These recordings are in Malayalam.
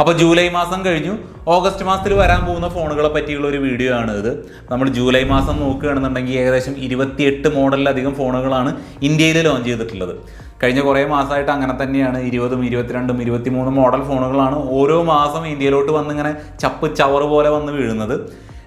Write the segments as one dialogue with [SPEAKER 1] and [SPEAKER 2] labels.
[SPEAKER 1] അപ്പോൾ ജൂലൈ മാസം കഴിഞ്ഞു. ഓഗസ്റ്റ് മാസത്തിൽ വരാൻ പോകുന്ന ഫോണുകളെ പറ്റിയുള്ള ഒരു വീഡിയോ ആണ് ഇത്. നമ്മൾ ജൂലൈ മാസം നോക്കുകയാണെന്നുണ്ടെങ്കിൽ ഏകദേശം ഇരുപത്തിയെട്ട് മോഡലിലധികം ഫോണുകളാണ് ഇന്ത്യയിൽ ലോഞ്ച് ചെയ്തിട്ടുള്ളത്. കഴിഞ്ഞ കുറേ മാസമായിട്ട് അങ്ങനെ തന്നെയാണ്. ഇരുപതും ഇരുപത്തിരണ്ടും ഇരുപത്തിമൂന്നും മോഡൽ ഫോണുകളാണ് ഓരോ മാസം ഇന്ത്യയിലോട്ട് വന്നിങ്ങനെ ചപ്പ് ചവറ് പോലെ വന്ന് വീഴുന്നത്.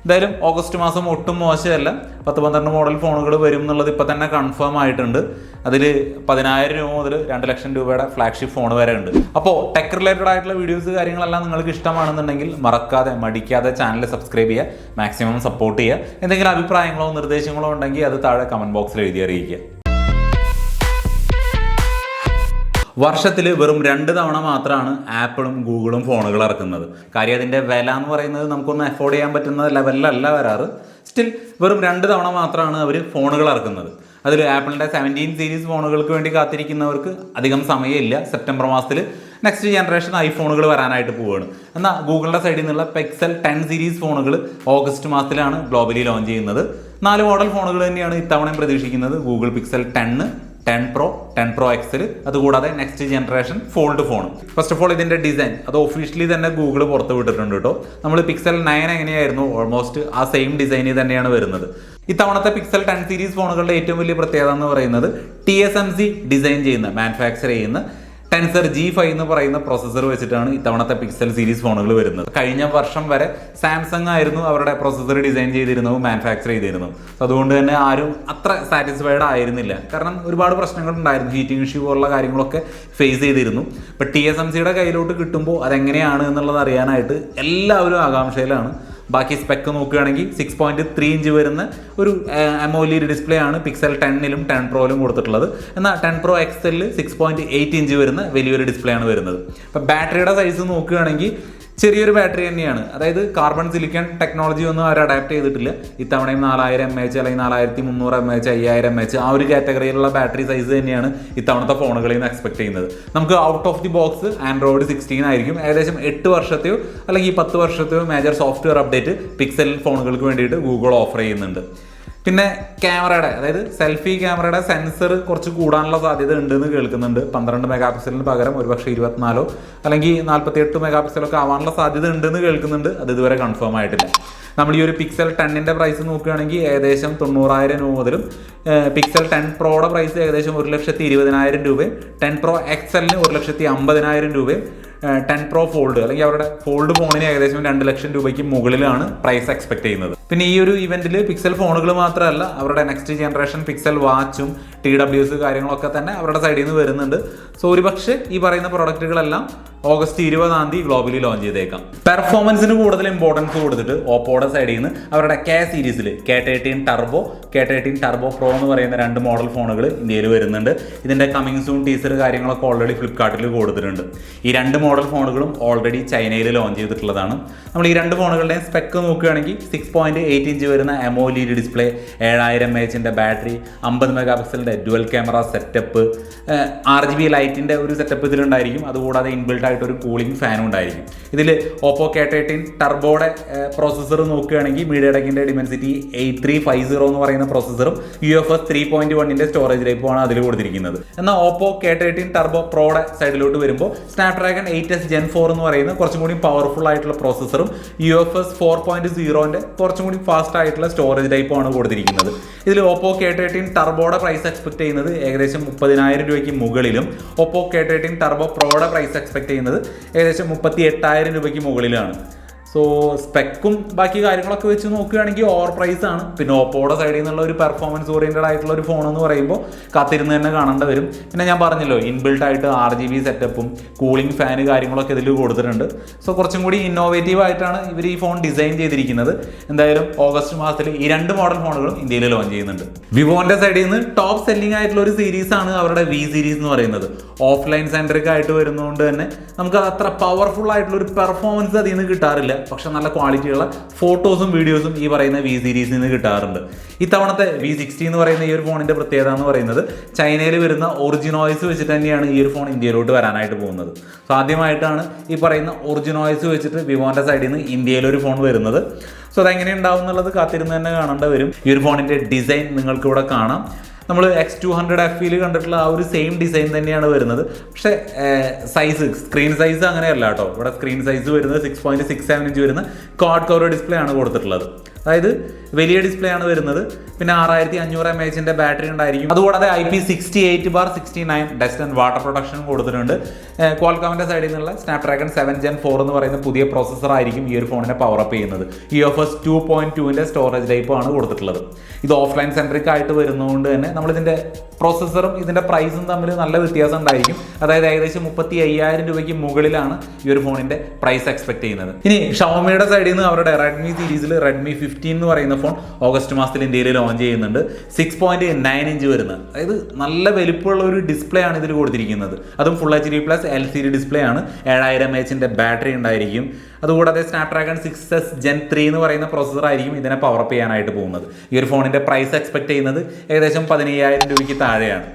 [SPEAKER 1] എന്തായാലും ഓഗസ്റ്റ് മാസം ഒട്ടും മോശമല്ല. പത്ത് പന്ത്രണ്ട് മോഡൽ ഫോണുകൾ വരും എന്നുള്ളത് ഇപ്പം തന്നെ കൺഫേം ആയിട്ടുണ്ട്. അതിൽ പതിനായിരം രൂപ മുതൽ രണ്ട് ലക്ഷം രൂപയുടെ ഫ്ലാഗ്ഷിപ്പ് ഫോൺ വരെ ഉണ്ട്. അപ്പോൾ ടെക് റിലേറ്റഡ് ആയിട്ടുള്ള വീഡിയോസ് കാര്യങ്ങളെല്ലാം നിങ്ങൾക്ക് ഇഷ്ടമാണെന്നുണ്ടെങ്കിൽ മറക്കാതെ മടിക്കാതെ ചാനൽ സബ്സ്ക്രൈബ് ചെയ്യുക മാക്സിമം സപ്പോർട്ട് ചെയ്യുക. എന്തെങ്കിലും അഭിപ്രായങ്ങളോ നിർദ്ദേശങ്ങളോ ഉണ്ടെങ്കിൽ അത് താഴെ കമന്റ് ബോക്സിൽ എഴുതി അറിയിക്കുക. വർഷത്തിൽ വെറും രണ്ട് തവണ മാത്രമാണ് ആപ്പിളും ഗൂഗിളും ഫോണുകൾ ഇറക്കുന്നത്. കാര്യം അതിന്റെ വില എന്ന് പറയുന്നത് നമുക്കൊന്ന് അഫോർഡ് ചെയ്യാൻ പറ്റുന്ന ലെവലിലല്ല വരാറ്. സ്റ്റിൽ വെറും രണ്ട് തവണ മാത്രമാണ് അവർ ഫോണുകൾ ഇറക്കുന്നത്. അതിൽ ആപ്പിളിന്റെ സെവന്റീൻ സീരീസ് ഫോണുകൾക്ക് വേണ്ടി കാത്തിരിക്കുന്നവർക്ക് അധികം സമയമില്ല. സെപ്റ്റംബർ മാസത്തിൽ നെക്സ്റ്റ് ജനറേഷൻ ഐഫോണുകൾ വരാനായിട്ട് പോവുകയാണ് എന്നാൽ ഗൂഗിളിന്റെ സൈഡിൽ നിന്നുള്ള പെക്സൽ ടെൻ സീരീസ് ഫോണുകൾ ഓഗസ്റ്റ് മാസത്തിലാണ് ഗ്ലോബലി ലോഞ്ച് ചെയ്യുന്നത്. നാല് മോഡൽ ഫോണുകൾ തന്നെയാണ് ഇത്തവണയും പ്രതീക്ഷിക്കുന്നത്. ഗൂഗിൾ പിക്സൽ ടെന്ന് ടെൻ പ്രോ ടെൻ പ്രോ എക്സിൽ അതുകൂടാതെ next generation fold phone first of all ഇതിന്റെ ഡിസൈൻ അത് ഒഫീഷ്യലി തന്നെ ഗൂഗിൾ പുറത്ത് വിട്ടിട്ടുണ്ട് കേട്ടോ നമ്മൾ പിക്സൽ നയൻ എങ്ങനെയായിരുന്നു? ഓൾമോസ്റ്റ് ആ സെയിം ഡിസൈനിൽ തന്നെയാണ് വരുന്നത്. ഇത്തവണത്തെ പിക്സൽ ടെൻ സീരീസ് ഫോണുകളുടെ ഏറ്റവും വലിയ പ്രത്യേകത എന്ന് പറയുന്നത് T S M C design ചെയ്യുന്ന മാനുഫാക്ചർ ചെയ്യുന്ന ടെൻസർ ജി ഫൈവ് എന്ന് പറയുന്ന പ്രോസസ്സർ വെച്ചിട്ടാണ് ഇത്തവണത്തെ പിക്സൽ സീരീസ് ഫോണുകൾ വരുന്നത്. കഴിഞ്ഞ വർഷം വരെ സാംസങ് ആയിരുന്നു അവരുടെ പ്രോസസ്സർ ഡിസൈൻ ചെയ്തിരുന്നത് മാനുഫാക്ചർ ചെയ്തിരുന്നത്. സോ അതുകൊണ്ട് തന്നെ ആരും അത്ര സാറ്റിസ്ഫൈഡ് ആയിരുന്നില്ല. കാരണം ഒരുപാട് പ്രശ്നങ്ങൾ ഉണ്ടായിരുന്നു. ഹീറ്റിംഗ് ഇഷ്യൂ പോലുള്ള കാര്യങ്ങളൊക്കെ ഫേസ് ചെയ്തിരുന്നു. ഇപ്പം ടി എസ് എം സിയുടെ കയ്യിലോട്ട് കിട്ടുമ്പോൾ അതെങ്ങനെയാണ് എന്നുള്ളത് അറിയാനായിട്ട് എല്ലാവരും ആകാംക്ഷയിലാണ്. ബാക്കി സ്പെക്ക് നോക്കുകയാണെങ്കിൽ സിക്സ് പോയിന്റ് ത്രീ ഇഞ്ച് വരുന്ന ഒരു അമോലീഡ് ഡിസ്പ്ലേ ആണ് പിക്സൽ ടെന്നിലും ടെൻ പ്രോയിലും കൊടുത്തിട്ടുള്ളത്. എന്നാൽ ടെൻ പ്രോ എക്സലിൽ സിക്സ് പോയിന്റ് എയ്റ്റ് ഇഞ്ച് വരുന്ന വലിയൊരു ഡിസ്പ്ലേ ആണ് വരുന്നത്. അപ്പോൾ ബാറ്ററിയുടെ സൈസ് നോക്കുകയാണെങ്കിൽ ചെറിയൊരു ബാറ്ററി തന്നെയാണ്. അതായത് കാർബൺ സിലിക്കൺ ടെക്നോളജി ഒന്നും അവർ അഡാപ്റ്റ് ചെയ്തിട്ടില്ല. ഇത്തവണയും നാലായിരം എം എച്ച് അല്ലെങ്കിൽ നാലായിരത്തി മുന്നൂറ് എം എച്ച് അയ്യായിരം എം എച്ച് ആ ഒരു കാറ്റഗറിയിലുള്ള ബാറ്ററി സൈസ് തന്നെയാണ് ഇത്തവണത്തെ ഫോണുകളിൽ നിന്ന് എക്സ്പെക്ട് ചെയ്യുന്നത്. നമുക്ക് out of the box Android sixteen ആയിരിക്കും. ഏകദേശം എട്ട് വർഷത്തെയോ അല്ലെങ്കിൽ പത്ത് വർഷത്തെയോ മേജർ സോഫ്റ്റ്വെയർ അപ്ഡേറ്റ് പിക്സൽ ഫോണുകൾക്ക് വേണ്ടിയിട്ട് ഗൂഗിൾ ഓഫർ ചെയ്യുന്നുണ്ട്. പിന്നെ ക്യാമറയുടെ അതായത് സെൽഫി ക്യാമറയുടെ സെൻസർ കുറച്ച് കൂടാനുള്ള സാധ്യത ഉണ്ടെന്ന് കേൾക്കുന്നുണ്ട്. പന്ത്രണ്ട് മെഗാ പിക്സലിന് പകരം ഒരുപക്ഷെ ഇരുപത്തിനാലോ അല്ലെങ്കിൽ നാൽപ്പത്തി എട്ട് മെഗാ പിക്സലൊക്കെ ആവാനുള്ള സാധ്യത ഉണ്ടെന്ന് കേൾക്കുന്നുണ്ട്. അത് ഇതുവരെ കൺഫേം ആയിട്ടില്ല. നമ്മൾ ഈ ഒരു പിക്സൽ ടെന്നിന്റെ പ്രൈസ് നോക്കുകയാണെങ്കിൽ ഏകദേശം തൊണ്ണൂറായിരം രൂപ മുതലും പിക്സൽ ടെൻ പ്രോയുടെ പ്രൈസ് ഏകദേശം ഒരു ലക്ഷത്തി ഇരുപതിനായിരം രൂപയും ടെൻ പ്രോ എക്സലിന് ഒരു ലക്ഷത്തി അമ്പതിനായിരം രൂപയും ടെൻ പ്രോ ഫോൾഡ് അല്ലെങ്കിൽ അവരുടെ ഫോൾഡ് ഫോണിന് ഏകദേശം രണ്ട് ലക്ഷം രൂപയ്ക്ക് മുകളിലാണ് പ്രൈസ് എക്സ്പെക്ട് ചെയ്യുന്നത്. പിന്നെ ഈ ഒരു ഇവന്റിൽ പിക്സൽ ഫോണുകൾ മാത്രമല്ല അവരുടെ നെക്സ്റ്റ് ജനറേഷൻ പിക്സൽ വാച്ചും ടി ഡബ്ല്യൂസ് കാര്യങ്ങളൊക്കെ തന്നെ അവരുടെ സൈഡിൽ നിന്ന് വരുന്നുണ്ട്. സോ ഒരുപക്ഷെ ഈ പറയുന്ന പ്രൊഡക്റ്റുകളെല്ലാം ഓഗസ്റ്റ് ഇരുപതാം തീയതി ഗ്ലോബലി ലോഞ്ച് ചെയ്തേക്കാം. പെർഫോമൻസിന് കൂടുതൽ ഇമ്പോർട്ടൻസ് കൊടുത്തിട്ട് ഓപ്പോയുടെ സൈഡിൽ നിന്ന് അവരുടെ കെ സീരീസിൽ K thirteen turbo K thirteen turbo pro എന്ന് പറയുന്ന രണ്ട് മോഡൽ ഫോണുകൾ ഇന്ത്യയിൽ വരുന്നുണ്ട്. ഇതിന്റെ കമ്മിങ് സൂൺ ടീസർ കാര്യങ്ങളൊക്കെ ഓൾറെഡി ഫ്ലിപ്കാർട്ടിൽ കൊടുത്തിട്ടുണ്ട്. ഈ രണ്ട് മോഡൽ ഫോണുകളും ഓൾറെഡി ചൈനയിൽ ലോഞ്ച് ചെയ്തിട്ടുള്ളതാണ്. നമ്മൾ ഈ രണ്ട് ഫോണുകളുടെയും സ്പെക്ക് നോക്കുകയാണെങ്കിൽ സിക്സ് പോയിന്റ് എയ്റ്റ് ഇഞ്ച് വരുന്ന എമോലീഡ് ഡിസ്പ്ലേ ഏഴായിരം എച്ചിന്റെ ബാറ്ററി അമ്പത് mega പിക്സലിന്റെ dual camera setup R G B ലൈറ്റിന്റെ ഒരു സെറ്റപ്പ് ഇതിലുണ്ടായിരിക്കും. അതുകൂടാതെ ഇൻബിൽട്ട് ആയിട്ട് ഒരു കൂളിംഗ് ഫാനും ഉണ്ടായിരിക്കും. ഇതിൽ ഓപ്പോ കെ ടർബോയുടെ പ്രോസസ്സർ നോക്കുകയാണെങ്കിൽ മീഡിയടെക്കിന്റെ Dimensity eight three five zero എന്ന് പറയുന്ന പ്രോസസ്സറും U F S three point വണ്ണിന്റെ സ്റ്റോറേജ് ടൈപ്പുമാണ് അതിൽ കൊടുത്തിരിക്കുന്നത്. എന്നാൽ ഓപ്പോ കെ തേർട്ടീൻ ടർബോ പ്രോയുടെ സൈഡിലോട്ട് വരുമ്പോൾ snapdragon eight S gen four എന്ന് പറയുന്ന കുറച്ചും കൂടി പവർഫുൾ ആയിട്ടുള്ള പ്രോസസ്സറും U F S four point സീറോന്റെ കുറച്ചും കൂടി ഫാസ്റ്റ് ആയിട്ടുള്ള സ്റ്റോറേജ് ടൈപ്പുമാണ് കൊടുത്തിരിക്കുന്നത്. ഇതിൽ ഓപ്പോ കെ തേർട്ടീൻ ടർബോയുടെ പ്രൈസ് എക്സ്പെക്ട് ചെയ്യുന്നത് ഏകദേശം മുപ്പതിനായിരം രൂപയ്ക്ക് മുകളിലും. ഒപ്പോ കെ തേർട്ടീൻ ടർബോ പ്രോയുടെ പ്രൈസ് എക്സ്പെക്ട് ചെയ്യുന്നത് ഏകദേശം മുപ്പത്തി എട്ടായിരം രൂപയ്ക്ക് മുകളിലാണ്. സോ സ്പെക്കും ബാക്കി കാര്യങ്ങളൊക്കെ വെച്ച് നോക്കുകയാണെങ്കിൽ ഓവർ പ്രൈസ് ആണ്. പിന്നെ ഓപ്പോയുടെ സൈഡിൽ നിന്നുള്ള ഒരു പെർഫോമൻസ് ഓറിയന്റഡ് ആയിട്ടുള്ള ഒരു ഫോൺ എന്ന് പറയുമ്പോൾ കാത്തിരുന്ന് തന്നെ കാണേണ്ടി വരും. പിന്നെ ഞാൻ പറഞ്ഞല്ലോ ഇൻബിൽട്ട് ആയിട്ട് ആർ ജി ബി സെറ്റപ്പും കൂളിംഗ് ഫാന് കാര്യങ്ങളൊക്കെ ഇതിൽ കൊടുത്തിട്ടുണ്ട്. സോ കുറച്ചും കൂടി ഇന്നോവേറ്റീവ് ആയിട്ടാണ് ഇവർ ഈ ഫോൺ ഡിസൈൻ ചെയ്തിരിക്കുന്നത്. എന്തായാലും ഓഗസ്റ്റ് മാസത്തിൽ ഈ രണ്ട് മോഡൽ ഫോണുകളും ഇന്ത്യയിൽ ലോഞ്ച് ചെയ്യുന്നുണ്ട്. വിവോന്റെ സൈഡിൽ നിന്ന് ടോപ്പ് സെല്ലിംഗ് ആയിട്ടുള്ള ഒരു സീരീസ് ആണ് അവരുടെ വി സീരീസ് എന്ന് പറയുന്നത്. ഓഫ്ലൈൻ സെന്ററിക്കായിട്ട് വരുന്നതുകൊണ്ട് തന്നെ നമുക്ക് അത്ര പവർഫുൾ ആയിട്ടുള്ള ഒരു പെർഫോമൻസ് അതിൽ നിന്ന് കിട്ടാറില്ല. പക്ഷെ നല്ല ക്വാളിറ്റിയുള്ള ഫോട്ടോസും വീഡിയോസും ഈ പറയുന്ന വി സീരീസിൽ നിന്ന് കിട്ടാറുണ്ട്. ഇത്തവണത്തെ വി സിക്സ്റ്റി എന്ന് പറയുന്ന ഈ ഒരു ഫോണിന്റെ പ്രത്യേകത എന്ന് പറയുന്നത് ചൈനയിൽ വരുന്ന ഒറിജിനോയിസ് വെച്ചിട്ട് തന്നെയാണ് ഈ ഒരു ഫോൺ ഇന്ത്യയിലോട്ട് വരാനായിട്ട് പോകുന്നത്. സോ ആദ്യമായിട്ടാണ് ഈ പറയുന്ന ഒറിജിനോയിസ് വെച്ചിട്ട് വിവോന്റെ സൈഡിൽ നിന്ന് ഇന്ത്യയിലൊരു ഫോൺ വരുന്നത്. സോ അതെങ്ങനെ ഉണ്ടാവും എന്നുള്ളത് കാത്തിരുന്ന് തന്നെ കാണേണ്ട വരും. ഈ ഒരു ഫോണിന്റെ ഡിസൈൻ നിങ്ങൾക്ക് ഇവിടെ കാണാം. നമ്മൾ എക്സ് ടു ഹൺഡ്രഡ് എഫ് ഇയിൽ കണ്ടിട്ടുള്ള ആ ഒരു സെയിം ഡിസൈൻ തന്നെയാണ് വരുന്നത്. പക്ഷേ സൈസ് സ്ക്രീൻ സൈസ് അങ്ങനെയല്ല കേട്ടോ. ഇവിടെ സ്ക്രീൻ സൈസ് വരുന്നത് six point six seven inch വരുന്ന കോഡ് കവർ ഡിസ്പ്ലേ ആണ് കൊടുത്തിട്ടുള്ളത്. അതായത് വലിയ ഡിസ്പ്ലേ ആണ് വരുന്നത്. പിന്നെ ആറായിരത്തി അഞ്ഞൂറ് എം എച്ചിന്റെ ബാറ്ററി ഉണ്ടായിരിക്കും. അതുകൂടാതെ I P sixty eight bar sixty nine dust and water protection കൊടുത്തിട്ടുണ്ട് ക്വാൾകോമിന്റെ സൈഡിൽ നിന്നുള്ള സ്നാപ്ഡ്രാഗൺ സെവൻ ജെൻ ഫോർ എന്ന് പറയുന്ന പുതിയ പ്രോസസ്സർ ആയിരിക്കും ഈ ഒരു ഫോണിനെ പവർ അപ്പ് ചെയ്യുന്നത്. എഫ് എസ് ടു പോയിന്റ് ടുവിന്റെ സ്റ്റോറേജ് ടൈപ്പ് ആണ് കൊടുത്തിട്ടുള്ളത്. ഇത് ഓഫ്ലൈൻ സെൻട്രിക് ആയിട്ട് വരുന്നതുകൊണ്ട് തന്നെ നമ്മൾ ഇതിന്റെ പ്രോസസ്സറും ഇതിന്റെ പ്രൈസും തമ്മിൽ നല്ല വ്യത്യാസം ഉണ്ടായിരിക്കും. അതായത് ഏകദേശം മുപ്പത്തി അയ്യായിരം രൂപയ്ക്ക് മുകളിലാണ് ഈ ഒരു ഫോണിന്റെ പ്രൈസ് എക്സ്പെക്ട് ചെയ്യുന്നത്. ഇനി ഷോമിയുടെ സൈഡിൽ നിന്ന് അവരുടെ റെഡ്മി സീരീസിൽ റെഡ്മി ഫിഫ്റ്റീൻ എന്ന് പറയുന്ന ഫോൺ ഓഗസ്റ്റ് മാസത്തിൽ ഇന്ത്യയിൽ ലോഞ്ച് ചെയ്യുന്നുണ്ട്. സിക്സ് പോയിന്റ് നയൻ ഇഞ്ച് വരുന്നത്. അതായത് നല്ല വലിപ്പമുള്ള ഒരു ഡിസ്പ്ലേ ആണ് ഇതിൽ കൊടുത്തിരിക്കുന്നത്. അതും full H D plus L C D display ആണ്. ഏഴായിരം എച്ചിന്റെ ബാറ്ററി ഉണ്ടായിരിക്കും. അതുകൂടാതെ snapdragon six S gen three എന്ന് പറയുന്ന പ്രോസസ്സർ ആയിരിക്കും ഇതിനെ പവർ അപ്പ് ചെയ്യാനായിട്ട് പോകുന്നത്. ഈ ഒരു ഫോണിന്റെ പ്രൈസ് എക്സ്പെക്ട് ചെയ്യുന്നത് ഏകദേശം പതിനയ്യായിരം രൂപയ്ക്ക് താഴെയാണ്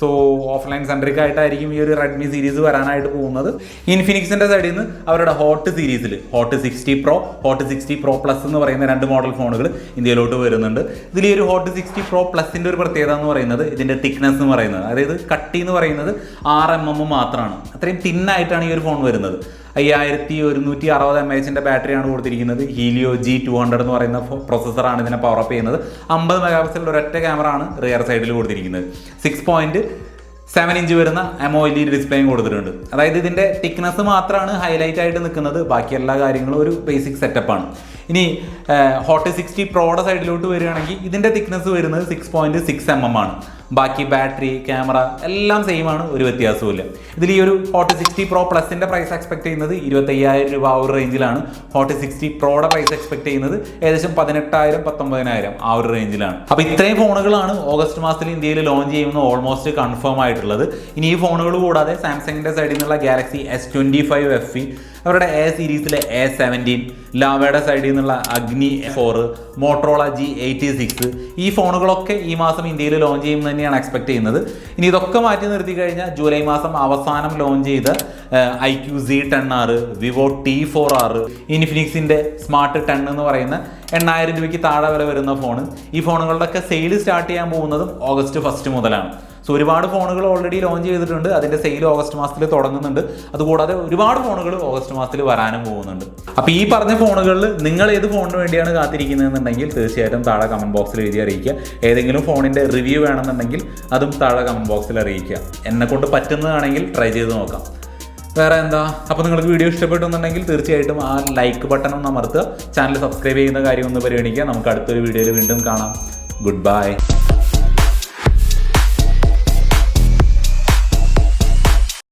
[SPEAKER 1] സോ ഓഫ്ലൈൻ സെൻട്രിക് ആയിട്ടായിരിക്കും ഈ ഒരു റെഡ്മി സീരീസ് വരാനായിട്ട് പോകുന്നത്. ഇൻഫിനിക്സിന്റെ സൈഡിൽ നിന്ന് അവരുടെ ഹോട്ട് സീരീസിൽ hot sixty pro hot sixty pro plus എന്ന് പറയുന്ന രണ്ട് മോഡൽ ഫോണുകൾ ഇന്ത്യയിലോട്ട് വരുന്നുണ്ട്. ഇതിൽ ഈ ഒരു ഹോട്ട് സിക്സ്റ്റി പ്രോ പ്ലസിന്റെ ഒരു പ്രത്യേകത എന്ന് പറയുന്നത് ഇതിന്റെ തിക്നെസ് എന്ന് പറയുന്നത്. അതായത് കട്ടി എന്ന് പറയുന്നത് ആറ് എം എം മാത്രമാണ് അത്രയും തിന്നായിട്ടാണ് ഈ ഒരു ഫോൺ വരുന്നത്. അയ്യായിരത്തി ഒരുന്നൂറ്റി അറുപത് എം എച്ചിന്റെ ബാറ്ററിയാണ് കൊടുത്തിരിക്കുന്നത്. ഹീലിയോ ജി ടു ഹൺഡ്രഡ് എന്ന് പറയുന്ന പ്രോസസ്സറാണ് ഇതിനെ പവർ അപ്പ് ചെയ്യുന്നത്. അമ്പത് മെഗാ പിക്സലിന്റെ ഒരൊറ്റ ക്യാമറ ആണ് റിയർ സൈഡിൽ കൊടുത്തിരിക്കുന്നത്. സിക്സ് പോയിന്റ് സെവൻ ഇഞ്ച് വരുന്ന എമോയിലി ഡിസ്പ്ലേയും കൊടുത്തിട്ടുണ്ട്. അതായത് ഇതിന്റെ തിക്നെസ് മാത്രമാണ് ഹൈലൈറ്റ് ആയിട്ട് നിൽക്കുന്നത്. ബാക്കി എല്ലാ കാര്യങ്ങളും ഒരു ബേസിക് സെറ്റപ്പാണ് ഇനി ഹോട്ട് സിക്സ്റ്റി പ്രോയുടെ സൈഡിലോട്ട് വരികയാണെങ്കിൽ ഇതിന്റെ തിക്നെസ് വരുന്നത് six point six M M ആണ്. ബാക്കി ബാറ്ററി ക്യാമറ എല്ലാം സെയിം ആണ് ഒരു വ്യത്യാസവുമില്ല. ഇതിൽ ഈ ഒരു ഹോട്ട് സിക്സ്റ്റി പ്രോ പ്ലസിന്റെ പ്രൈസ് എക്സ്പെക്ട് ചെയ്യുന്നത് ഇരുപത്തയ്യായിരം രൂപ ആ ഒരു റേഞ്ചിലാണ് ഹോട്ട് സിക്സ്റ്റി പ്രോയുടെ പ്രൈസ് എക്സ്പെക്ട് ചെയ്യുന്നത് ഏകദേശം പതിനെട്ടായിരം പത്തൊമ്പതിനായിരം ആ ഒരു റേഞ്ചിലാണ് അപ്പോൾ ഇത്രയും ഫോണുകളാണ് ഓഗസ്റ്റ് മാസത്തിൽ ഇന്ത്യയിൽ ലോഞ്ച് ചെയ്യുന്നത് ഓൾമോസ്റ്റ് കൺഫേം ആയിട്ടുള്ളത്. ഇനി ഈ ഫോണുകൾ കൂടാതെ സാംസങ്ങിന്റെ സൈഡിൽ നിന്നുള്ള galaxy S twenty five F E അവരുടെ എ സീരീസിലെ എ സെവന്റീൻ ലാവയുടെ സൈഡിൽ നിന്നുള്ള Agni four Motorola G eighty six ഈ ഫോണുകളൊക്കെ ഈ മാസം ഇന്ത്യയിൽ ലോഞ്ച് ചെയ്യും തന്നെയാണ് എക്സ്പെക്ട് ചെയ്യുന്നത്. ഇനി ഇതൊക്കെ മാറ്റി നിർത്തി കഴിഞ്ഞാൽ ജൂലൈ മാസം അവസാനം ലോഞ്ച് ചെയ്ത ഐ ക്യു സി ടെൻ ആറ് വിവോ ടി ഫോർ ആറ് ഇൻഫിനിക്സിന്റെ സ്മാർട്ട് ടെൻ എന്ന് പറയുന്ന എണ്ണായിരം രൂപയ്ക്ക് താഴെ വില വരുന്ന ഫോൺ ഈ ഫോണുകളുടെയൊക്കെ സെയിൽ സ്റ്റാർട്ട് ചെയ്യാൻ പോകുന്നതും ഓഗസ്റ്റ് ഫസ്റ്റ് മുതലാണ്. സോ ഒരുപാട് ഫോണുകൾ ഓൾറെഡി ലോഞ്ച് ചെയ്തിട്ടുണ്ട്. അതിന്റെ സെയിൽ ഓഗസ്റ്റ് മാസത്തിൽ തുടങ്ങുന്നുണ്ട്. അതുകൂടാതെ ഒരുപാട് ഫോണുകൾ ഓഗസ്റ്റ് മാസത്തിൽ വരാനും പോകുന്നുണ്ട്. അപ്പോൾ ഈ പറഞ്ഞ ഫോണുകളിൽ നിങ്ങൾ ഏത് ഫോണിന് വേണ്ടിയാണ് കാത്തിരിക്കുന്നതെന്നുണ്ടെങ്കിൽ തീർച്ചയായിട്ടും താഴെ കമന്റ് ബോക്സിൽ എഴുതി അറിയിക്കുക. ഏതെങ്കിലും ഫോണിന്റെ റിവ്യൂ വേണമെന്നുണ്ടെങ്കിൽ അതും താഴെ കമന്റ് ബോക്സിൽ അറിയിക്കുക. എന്നെ കൊണ്ട് പറ്റുന്നതാണെങ്കിൽ ട്രൈ ചെയ്ത് നോക്കാം. വേറെ എന്താ? അപ്പോൾ നിങ്ങൾക്ക് വീഡിയോ ഇഷ്ടപ്പെട്ടുന്നുണ്ടെങ്കിൽ തീർച്ചയായിട്ടും ആ ലൈക്ക് ബട്ടൺ ഒന്ന് അമർത്തുക. ചാനൽ സബ്സ്ക്രൈബ് ചെയ്യുന്ന കാര്യം ഒന്ന് പരിഗണിക്കുക. നമുക്ക് അടുത്തൊരു വീഡിയോയിൽ വീണ്ടും കാണാം. Good bye